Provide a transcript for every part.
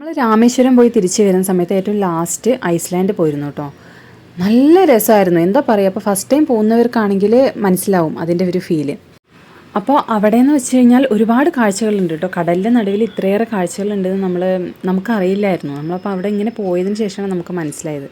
നമ്മൾ രാമേശ്വരം പോയി തിരിച്ചു വരുന്ന സമയത്ത് ഏറ്റവും ലാസ്റ്റ് ഐസ്ലാൻഡ് പോയിരുന്നു കേട്ടോ നല്ല രസമായിരുന്നു എന്താ പറയുക അപ്പോൾ ഫസ്റ്റ് ടൈം പോകുന്നവർക്കാണെങ്കിൽ മനസ്സിലാവും അതിന്റെ ഒരു ഫീൽ അപ്പോൾ അവിടെ എന്ന് വെച്ച് കഴിഞ്ഞാൽ ഒരുപാട് കാഴ്ചകളുണ്ട് കേട്ടോ. കടലിന്റെ നടുവിൽ ഇത്രയേറെ കാഴ്ചകളുണ്ടെന്ന് നമ്മൾ നമുക്കറിയില്ലായിരുന്നു. നമ്മളപ്പോൾ അവിടെ ഇങ്ങനെ പോയതിന് ശേഷമാണ് നമുക്ക് മനസ്സിലായത്.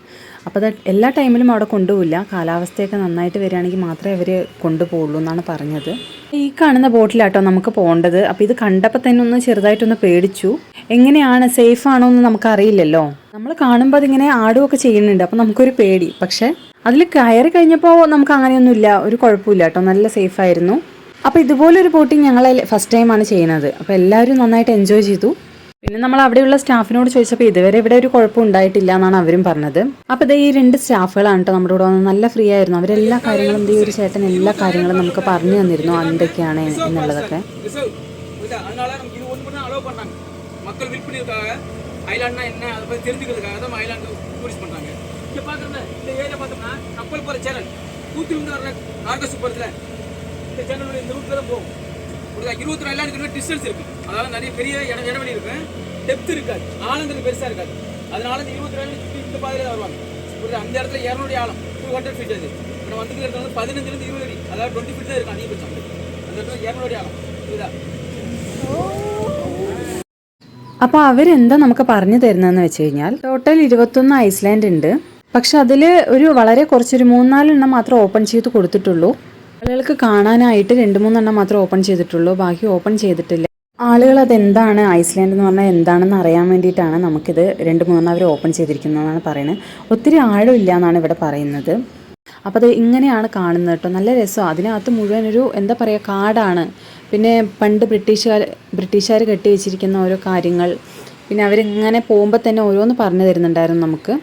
അപ്പോൾ അത് എല്ലാ ടൈമിലും അവിടെ കൊണ്ടുപോകില്ല കാലാവസ്ഥയൊക്കെ നന്നായിട്ട് വരികയാണെങ്കിൽ മാത്രമേ അവർ കൊണ്ടുപോകുള്ളൂ എന്നാണ് പറഞ്ഞത്. ഈ കാണുന്ന ബോട്ടിലാട്ടോ നമുക്ക് പോകേണ്ടത്. അപ്പോൾ ഇത് കണ്ടപ്പോൾ തന്നെ ഒന്ന് ചെറുതായിട്ടൊന്ന് പേടിച്ചു. എങ്ങനെയാണ്? സേഫ് ആണോ എന്ന് നമുക്കറിയില്ലല്ലോ. നമ്മൾ കാണുമ്പോൾ അതിങ്ങനെ ആടുമൊക്കെ ചെയ്യുന്നുണ്ട്. അപ്പോൾ നമുക്കൊരു പേടി. പക്ഷേ അതിൽ കയറി കഴിഞ്ഞപ്പോൾ നമുക്ക് അങ്ങനെയൊന്നുമില്ല. ഒരു കുഴപ്പമില്ല കേട്ടോ. നല്ല സേഫ് ആയിരുന്നു. അപ്പോൾ ഇതുപോലൊരു ബോട്ടിങ് ഞങ്ങൾ ഫസ്റ്റ് ടൈമാണ് ചെയ്യുന്നത് അപ്പോൾ എല്ലാവരും നന്നായിട്ട് എൻജോയ് ചെയ്തു പിന്നെ നമ്മൾ അവിടെയുള്ള സ്റ്റാഫിനോട് ചോദിച്ചപ്പോൾ ഇതുവരെ ഇവിടെ ഒരു കുഴപ്പം ഉണ്ടായിട്ടില്ല എന്നാണ് അവരും പറഞ്ഞത് അപ്പോൾ ഇത് ഈ രണ്ട് സ്റ്റാഫുകളാണ് കേട്ടോ നമ്മുടെ കൂടെ വന്നത് നല്ല ഫ്രീ ആയിരുന്നു അവരെല്ലാ കാര്യങ്ങളും ഈ ഒരു ചേട്ടൻ എല്ലാ കാര്യങ്ങളും നമുക്ക് പറഞ്ഞു തന്നിരുന്നു എന്തൊക്കെയാണ് എന്നുള്ളതൊക്കെ ரிசர்வ் புரியுதா அதனால நமக்கு இது ஒன்று பண்ண அலோவ் பண்ணாங்க மக்கள் விற்பனைக்காக ஐலாண்ட்னா என்ன அதை பற்றி தெரிஞ்சுக்கிறதுக்காக தான் ஐலாண்டு டூரிஸ்ட் பண்ணுறாங்க இங்கே பார்க்குறோம்ல இந்த ஏரியா பார்த்தோம்னா கப்பல் போகிற சேனல் தூத்துலேருந்து வர நார்கஸ் சூப்பரத்தில் இந்த சேனல் இந்த ரூட்டில் தான் போகும் புரியுதா இருபத்தி நாலு ஐலாண்டுக்கு டிஸ்டன்ஸ் இருக்கு அதாவது நிறைய பெரிய இடம் இடைவெளி இருக்கும் டெப்த் இருக்காது ஆழங்கிறது பெருசாக இருக்காது அதனால இந்த இருபத்தி நாலு சுற்றி இந்த பாதையில் தான் வருவாங்க புரியுதா அந்த இடத்துல இரநூறு ஆழம் டூ ஹண்ட்ரட் ஃபீட் அது இப்போ நம்ம வந்துட்டு இடத்துல வந்து பதினஞ்சுலேருந்து இருபது அடி அதாவது டுவெண்ட்டி ஃபீட் தான் இருக்கும் அதிகபட்சம் அந்த இடத்துல இரநூறு ஆழம் புரியுதா അപ്പോൾ അവരെന്താ നമുക്ക് പറഞ്ഞു തരുന്നതെന്ന് വെച്ച് കഴിഞ്ഞാൽ ടോട്ടൽ ഇരുപത്തൊന്ന് ഐസ്ലാൻഡ് ഉണ്ട് പക്ഷെ അതിൽ ഒരു വളരെ കുറച്ചൊരു മൂന്നാലെണ്ണം മാത്രം ഓപ്പൺ ചെയ്ത് കൊടുത്തിട്ടുള്ളൂ ആളുകൾക്ക് കാണാനായിട്ട് രണ്ട് മൂന്നെണ്ണം മാത്രം ഓപ്പൺ ചെയ്തിട്ടുള്ളൂ. ബാക്കി ഓപ്പൺ ചെയ്തിട്ടില്ല. ആളുകൾ അതെന്താണ് ഐസ്ലാൻഡ് എന്ന് പറഞ്ഞാൽ എന്താണെന്ന് അറിയാൻ വേണ്ടിയിട്ടാണ് നമുക്കിത് രണ്ട് മൂന്നെണ്ണം അവർ ഓപ്പൺ ചെയ്തിരിക്കുന്നതെന്നാണ് പറയുന്നത്. ഒത്തിരി ആഴമില്ല എന്നാണ് ഇവിടെ പറയുന്നത്. അപ്പോൾ അത് ഇങ്ങനെയാണ് കാണുന്നത് കേട്ടോ. നല്ല രസമാണ് അതിനകത്ത് മുഴുവൻ ഒരു എന്താ പറയുക കാടാണ്. പിന്നെ പണ്ട് ബ്രിട്ടീഷുകാർ ബ്രിട്ടീഷുകാർ കെട്ടി വെച്ചിരിക്കുന്ന ഓരോ കാര്യങ്ങൾ. പിന്നെ അവരിങ്ങനെ പോകുമ്പോൾ തന്നെ ഓരോന്ന് പറഞ്ഞു തരുന്നുണ്ടായിരുന്നു നമുക്ക്.